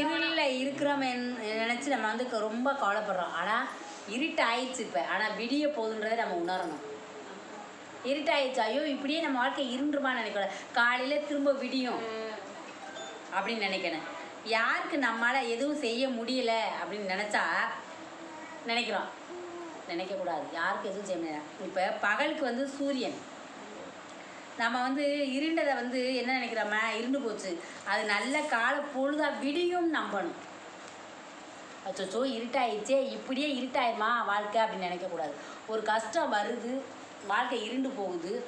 இருளில் இருக்கிறோம் நினச்சி நம்ம வந்து ரொம்ப கவலைப்படுறோம். ஆனால் இருட்டு ஆயிடுச்சு இப்போ. ஆனால் விடிய போகுதுன்றதை நம்ம உணரணும். இருட்டாயிடுச்சு. ஐயோ இப்படியே நம்ம வாழ்க்கை இருண்டுருமான்னு நினைக்கூடாது காலையில் திரும்ப விடியும். அப்படின்னு நினைக்கிறேன் யாருக்கு நம்மளால் எதுவும் செய்ய முடியல அப்படின்னு நினச்சா நினைக்கிறோம். நினைக்கக்கூடாது. யாருக்கு எதுவும் செய்ய முடியாது இப்போ பகலுக்கு வந்து சூரியன். நம்ம வந்து இருண்டதை வந்து என்ன நினைக்கிறோமா இருண்டு போச்சு. அது நல்ல கால பொழுதாக விடியும் நம்பணும். அச்சோ இருட்டாயிடுச்சே. இப்படியே இருட்டாயிருமா வாழ்க்கை அப்படின்னு நினைக்கக்கூடாது. ஒரு கஷ்டம் வருது வாழ்க்கை இருண்டு போகுது.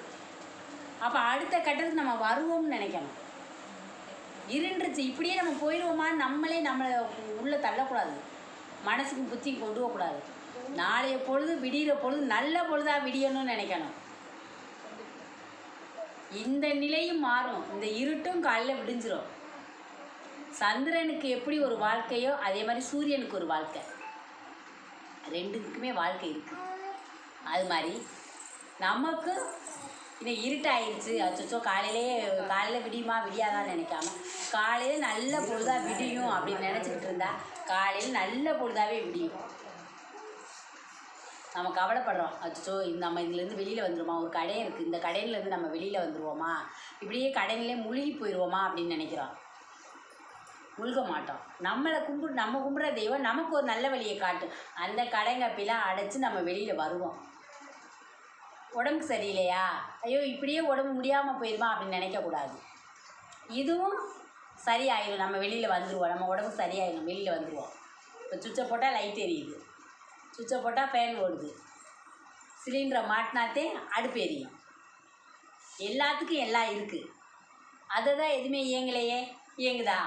அப்போ அடுத்த கட்டத்துக்கு நம்ம வருவோம்னு நினைக்கணும். இருண்டுருச்சு இப்படியே நம்ம போயிடுவோமா நம்மளே நம்மளை உள்ளே தள்ளக்கூடாது. மனசுக்கு புத்தி கொண்டு போகக்கூடாது. நாளைய பொழுது விடிகிற பொழுது நல்ல பொழுதாக விடியணும்னு நினைக்கணும். இந்த நிலையும் மாறும். இந்த இருட்டும் காலையில் விடிஞ்சிரும். சந்திரனுக்கு எப்படி ஒரு வாழ்க்கையோ அதே மாதிரி சூரியனுக்கு ஒரு வாழ்க்கை. ரெண்டுக்குமே வாழ்க்கை இருக்கு. அது மாதிரி நமக்கு இன்னும் இருட்டாயிருச்சு. அச்சோ காலையிலே காலையில் விடியுமா விடியாதான்னு நினைக்காம காலையில் நல்ல பொழுதாக விடியும் அப்படின்னு நினச்சிக்கிட்டு இருந்தா காலையில் நல்ல பொழுதாகவே விடியும். நம்ம கவலைப்படுறோம். அச்சோ நம்ம இதுலேருந்து வெளியில் வந்துருமா? ஒரு கடை இருக்குது இந்த கடையிலேருந்து நம்ம வெளியில் வந்துருவோமா? இப்படியே கடையிலே முழுகி போயிடுவோமா அப்படின்னு நினைக்கிறோம். முழுக மாட்டோம். நம்மளை கும்பிடு நம்ம கும்பிட்ற தெய்வம் நமக்கு ஒரு நல்ல வழியை காட்டும் அந்த கடைங்கப்பிலாம் அடைச்சி நம்ம வெளியில் வருவோம். உடம்புக்கு சரியில்லையா? ஐயோ இப்படியே உடம்பு முடியாமல் போயிடுமா அப்படின்னு நினைக்கக்கூடாது. இதுவும் சரியாயிடும் நம்ம வெளியில் வந்துடுவோம் நம்ம உடம்பு சரியாயிடும் வெளியில் வந்துடுவோம் இப்போ சுவிட்சை போட்டால் லைட் எரியுது. சுவிட்சை போட்டால் ஃபேன் ஓடுது. சிலிண்டரை மாட்டினாத்தே அடுப்பு எரியும். எல்லாத்துக்கும் எல்லாம் இருக்குது அதை தான் எதுவுமே இயங்கலையே. இயங்குதா?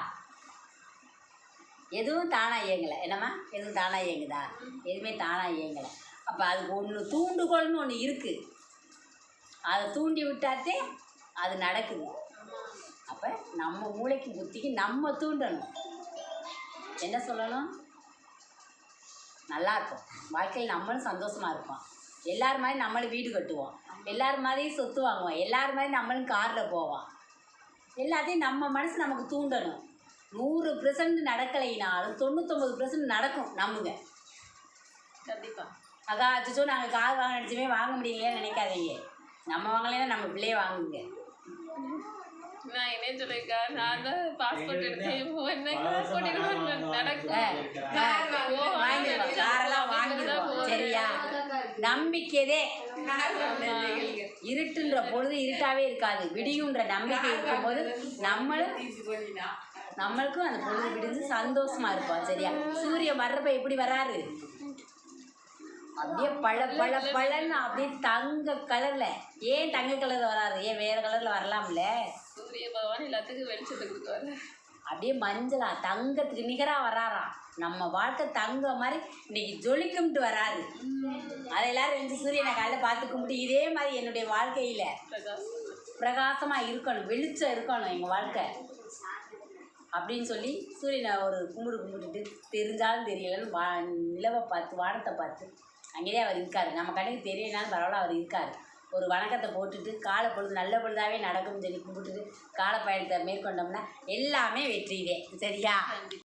எதுவும் தானாக இயங்கலை. என்னம்மா? எதுவும் தானாக இயங்குதா? எதுவுமே தானாக இயங்கலை. அப்போ அதுக்கு ஒன்று தூண்டுகோல்னு ஒன்று இருக்குது அதை தூண்டி விட்டாத்தே அது நடக்குது. அப்போ நம்ம மூளைக்கு புத்திக்கு நம்ம தூண்டணும். என்ன சொல்லணும்? நல்லா இருக்கும் வாழ்க்கையில் நம்மளும் சந்தோஷமாக இருப்போம். எல்லார் மாதிரி நம்மளும் வீடு கட்டுவோம். எல்லார் மாதிரியும் சொத்து வாங்குவோம். எல்லார் மாதிரி நம்மளும் காரில் போவோம். எல்லாத்தையும் நம்ம மனசு நமக்கு தூண்டணும். நூறு பெர்சன்ட் நடக்கலைனாலும் தொண்ணூத்தொம்பது பெர்சன்ட் நடக்கும் நம்புங்க. கண்டிப்பாக அக்கா அச்சோ நாங்கள் கார் வாங்க நினச்சுமே வாங்க முடியலையேன்னு நினைக்காதீங்க. நம்ம வாங்கலைன்னா நம்ம பிள்ளையே வாங்குங்க. நான் என்ன சொல்லியிருக்கேன் நான் தான் பாஸ்போர்ட் எடுத்தேன் இப்போ என்ன நடக்கும் காரெல்லாம் வாங்கிடுவோம் சரியா? நம்பிக்கையதே. இருட்டுன்ற பொழுது இருட்டாவே இருக்காது. விடியுன்ற நம்பிக்கை இருக்கும்போது நம்மளும் நம்மளுக்கும் அந்த பொழுது விடிஞ்சு சந்தோஷமா இருப்போம். சரியா? சூரியன் வர்றப்ப எப்படி வராரு அப்படியே பழ பழ பழன்னு அப்படியே தங்க கலர்ல ஏன் தங்க கலர்ல வராரு ஏன் வேற கலர்ல வரலாம்ல? சூரிய பகவான் எல்லாத்துக்கும் வெளிச்சத்தை அப்படியே மஞ்சளா தங்கத்துக்கு நிகராக வராராம். நம்ம வாழ்க்கை தங்க மாதிரி இன்னைக்கு ஜொலிக்கும்ட்டு வராரு. அதை எல்லாரும் ரெண்டு சூரியனை காலையில் பார்த்து கும்பிட்டு இதே மாதிரி என்னுடைய வாழ்க்கையில் பிரகாஷ் பிரகாசமாக இருக்கணும் வெளிச்சம் இருக்கணும் எங்கள் வாழ்க்கை. அப்படின்னு சொல்லி சூரியனை ஒரு கும்பிடு கும்பிட்டுட்டு தெரிஞ்சாலும் தெரியலன்னு வா நிலவை பார்த்து வானத்தை பார்த்து அங்கேயே அவர் இருக்கார். நம்ம கண்ணுக்கு தெரியலனாலும் பரவாயில்ல அவர் இருக்கார். ஒரு வணக்கத்தை போட்டுட்டு காலை பொழுது நல்ல பொழுதாவே நடக்கும்னு சொல்லி கும்பிட்டுட்டு கால பயணத்தை மேற்கொண்டோம்னா எல்லாமே வெற்றியே சரியா?